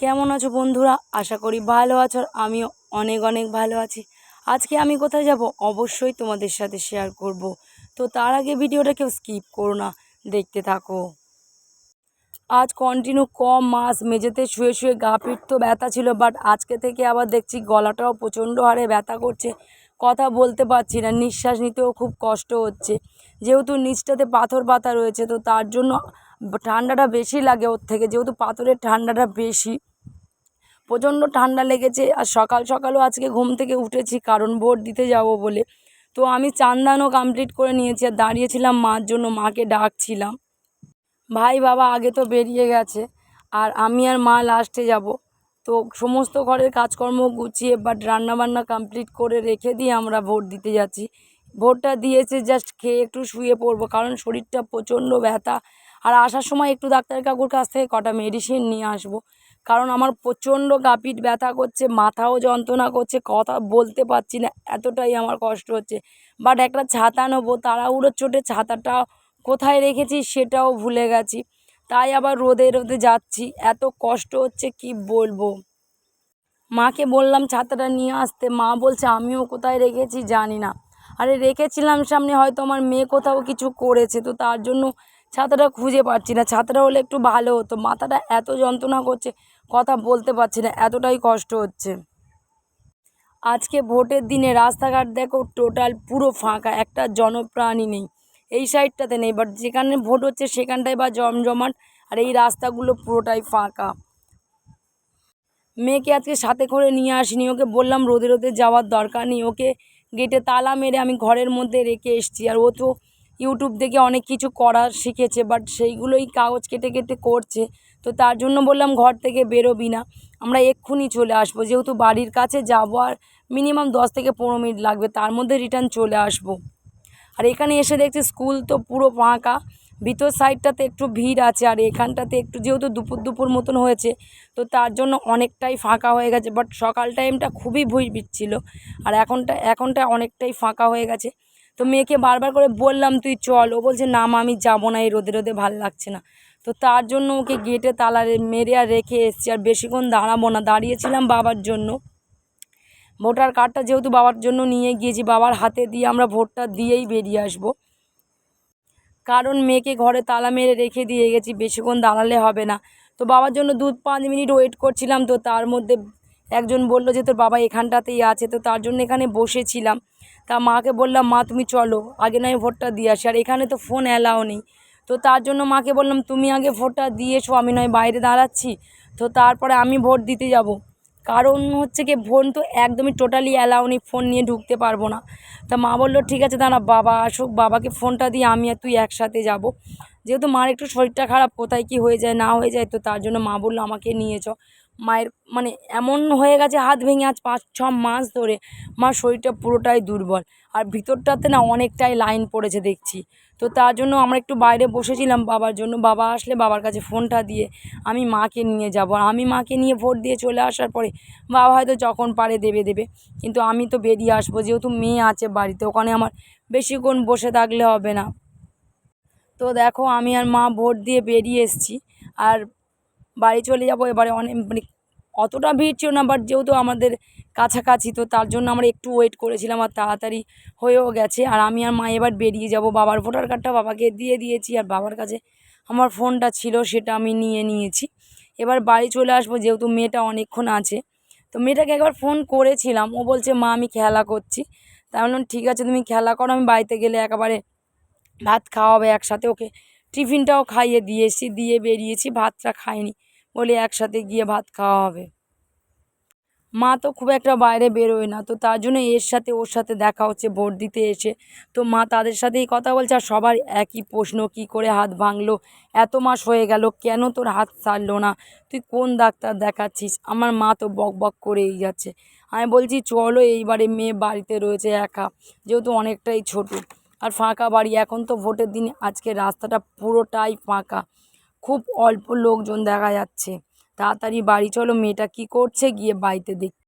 কেমন আছো বন্ধুরা? আশা করি ভালো আছো আমিও অনেক অনেক ভালো আছি। আজকে আমি কোথায় যাব? অবশ্যই তোমাদের সাথে শেয়ার করব। তো তার আগে ভিডিওটা কেউ স্কিপ করো না, দেখতে থাকো। আজ কন্টিনিউ কম মাস, মেঝেতে শুয়ে শুয়ে গা পিঠ তো ব্যথা ছিল বাট আজকে থেকে আবার দেখছি গলাটাও প্রচণ্ড হারে ব্যথা করছে। কথা বলতে পারছি না, নিঃশ্বাস নিতেও খুব কষ্ট হচ্ছে। যেহেতু নিচটাতে পাথর পাতা রয়েছে, তো তার জন্য ঠান্ডাটা বেশি লাগে ওর থেকে, যেহেতু পাথরের ঠান্ডাটা বেশি। প্রচণ্ড ঠান্ডা লেগেছে আর সকাল সকালও আজকে ঘুম থেকে উঠেছি, কারণ ভোট দিতে যাব বলে। তো আমি চান্দানও কমপ্লিট করে নিয়েছি আর দাঁড়িয়েছিলাম মার জন্য, মাকে ডাকছিলাম। ভাই বাবা আগে তো বেরিয়ে গেছে আর আমি আর মা লাস্টে যাব। তো সমস্ত ঘরের কাজকর্ম গুছিয়ে বাট রান্নাবান্না কমপ্লিট করে রেখে দিয়ে আমরা ভোট দিতে যাচ্ছি। ভোটটা দিয়েছে জাস্ট খেয়ে একটু শুয়ে পড়ব, কারণ শরীরটা প্রচণ্ড ব্যথা। আর আসার সময় একটু ডাক্তার কাকুর কাছ থেকে কটা মেডিসিন নিয়ে আসব। কারণ আমার প্রচণ্ড গাপিট ব্যথা করছে, মাথাও যন্ত্রণা করছে, কথা বলতে পারছি না, এতটাই আমার কষ্ট হচ্ছে। বাট একটা ছাতা নেব তাড়াহুড়োর চোটে ছাতাটা কোথায় রেখেছি সেটাও ভুলে গেছি। তাই আবার রোদে রোদে যাচ্ছি, এত কষ্ট হচ্ছে কি বলব? মাকে বললাম ছাতাটা নিয়ে আসতে, মা বলছে আমিও কোথায় রেখেছি জানি না। আরে রেখেছিলাম সামনে, হয়তো আমার মেয়ে কোথাও কিছু করেছে, তো তার জন্য ছাতাটা খুঁজে পাচ্ছি না, ছাতাটা হলে একটু ভালো হতো। মাথাটা এত যন্ত্রণা করছে, কথা বলতে পারছি না, এতটাই কষ্ট হচ্ছে। আজকে ভোটের দিনে রাস্তাঘাট দেখো, টোটাল পুরো ফাঁকা, একটা জনপ্রাণী নেই। এই সাইডটাতে নেই বাট যেখানে ভোট হচ্ছে সেখানটায় বা জমজমাট, আর এই রাস্তাগুলো পুরোটাই ফাঁকা। মেয়েকে আজকে সাথে করে নিয়ে আসিনি, ওকে বললাম রোদে রোদে যাওয়ার দরকার নেই, ওকে গেটে তালা মেরে আমি ঘরের মধ্যে রেখে এসছি, আর ও তো ইউটিউব দেখে অনেক কিছু করার শিখেছে বাট সেইগুলোই কাগজ কেটে কেটে করছে। তো তার জন্য বললাম ঘর থেকে বেরোবি না। আমরা এক্ষুনি চলে আসব। যেহেতু বাড়ির কাছে যাব আর মিনিমাম দশ থেকে পনেরো মিনিট লাগবে, তার মধ্যে রিটার্ন চলে আসব। আর এখানে এসে দেখছি স্কুল তো পুরো ফাঁকা। ভিতর সাইডটাতে একটু ভিড় আছে আর এখানটাতে একটু যেহেতু দুপুর দুপুর মতন হয়েছে, তো তার জন্য অনেকটাই ফাঁকা হয়ে গেছে। বাট সকাল টাইমটা খুবই ভিড় ছিল আর এখনটা এখনটা অনেকটাই ফাঁকা হয়ে গেছে। তো মেয়েকে বারবার করে বললাম, তুই চল। ও বলছে, না মা, আমি যাব না, এই রোদে রোদে ভালো লাগছে না। তো তার জন্য ওকে গেটে তালা মেরে আর রেখে এসছি। আর বেশিক্ষণ দাঁড়াবো না, দাঁড়িয়েছিলাম বাবার জন্য। ভোটার কার্ডটা যেহেতু বাবার জন্য নিয়ে গিয়েছি, বাবার হাতে দিয়ে আমরা ভোটটা দিয়েই বেরিয়ে আসব। কারণ মেয়েকে ঘরে তালা মেরে রেখে দিয়ে গেছি, বেশিক্ষণ দাঁড়ালে হবে না। তো বাবার জন্য দু পাঁচ মিনিট ওয়েট করছিলাম, তো তার মধ্যে একজন বলল যে, তোর বাবা এখানটাতেই আছে। তো তার জন্য এখানে বসেছিলাম। তা মাকে বললাম, মা, তুমি চলো, আগে নয় ভোটটা দিয়ে আসি। আর এখানে তো ফোন অ্যালাও নেই। তো তার জন্য মাকে বললাম, তুমি আগে ভোটটা দিয়ে এসো, আমি নয় বাইরে দাঁড়াচ্ছি। তো তারপরে আমি ভোট দিতে যাব। কারণ হচ্ছে কি ফোন তো একদমই টোটালি অ্যালাউ নেই ফোন নিয়ে ঢুকতে পারব না। তা মা বলল, ঠিক আছে, দাঁড়া, বাবা আসুক, বাবাকে ফোনটা দিয়ে আমি আর তুই একসাথে যাব। যেহেতু মার একটু শরীরটা খারাপ, কোথায় কি হয়ে যায়, না হয়ে যায়, তো তার জন্য মা বলল, আমাকে নিয়ে চ মায়ের মানে এমন হয়ে গেছে হাত ভেঙে আজ পাঁচ, ছ মাস ধরে মার শরীরটা পুরোটাই দুর্বল। আর ভিতরটাতে না অনেকটাই লাইন পড়েছে দেখছি। তো তার জন্য আমরা একটু বাইরে বসেছিলাম বাবার জন্য। বাবা আসলে বাবার কাছে ফোনটা দিয়ে আমি মাকে নিয়ে যাব। আর আমি মাকে নিয়ে ভোট দিয়ে চলে আসার পরে বাবা হয়তো যখন পারে দেবে দেবে। কিন্তু আমি তো বেরিয়ে আসব। যেহেতু মেয়ে আছে বাড়িতে, ওখানে আমার বেশিক্ষণ বসে থাকলে হবে না। তো দেখো আমি আর মা ভোট দিয়ে বেরিয়ে এসেছি। আর বাড়ি চলে যাব, এবারে অনেক মানে অতটা ভিড় ছিল না বাট যেহেতু আমাদের কাছাকাছি, তো তার জন্য আমরা একটু ওয়েট করেছিলাম আর তাড়াতাড়ি হয়েও গেছে। আর আমি আর মা এবার বেরিয়ে যাব, বাবার ভোটার কার্ডটা বাবাকে দিয়ে দিয়েছি আর বাবার কাছে আমার ফোনটা ছিল, সেটা আমি নিয়ে নিয়েছি। এবার বাড়ি চলে আসব, যেহেতু মেয়েটা অনেকক্ষণ আছে। তো মেয়েটাকে একবার ফোন করেছিলাম, ও বলছে, মা, আমি খেলা করছি। তাই বললাম, ঠিক আছে, তুমি খেলা করো, আমি বাড়িতে গেলে একেবারে ভাত খাওয়াবে একসাথে। ওকে টিফিনটাও খাইয়ে দিয়েছি দিয়ে বেরিয়েছি, ভাতটা খাইনি। বলে একসাথে গিয়ে ভাত খাওয়া হবে। মা তো খুব একটা বাইরে বেরোয় না, তো তার জন্য এর সাথে ওর সাথে দেখা হচ্ছে, ভোট দিতে এসে। তো মা তাদের সাথেই কথা বলছে আর সবার একই প্রশ্ন, কী করে হাত ভাঙলো? এত মাস হয়ে গেল, কেন তোর হাত সারলো না? তুই কোন ডাক্তার দেখাচ্ছিস? আমার মা তো বক বক করেই যাচ্ছে। আমি বলছি, চলো এইবারে মেয়ে বাড়িতে রয়েছে একা, যেহেতু অনেকটাই ছোট। আর ফাঁকা বাড়ি, এখন তো ভোটের দিন, আজকে রাস্তাটা পুরোটাই ফাঁকা। খুব অল্প লোকজন দেখা যাচ্ছে। তাড়াতাড়ি বাড়ি চলো মেয়েটা কি করছে? গিয়ে বাড়িতে দেখ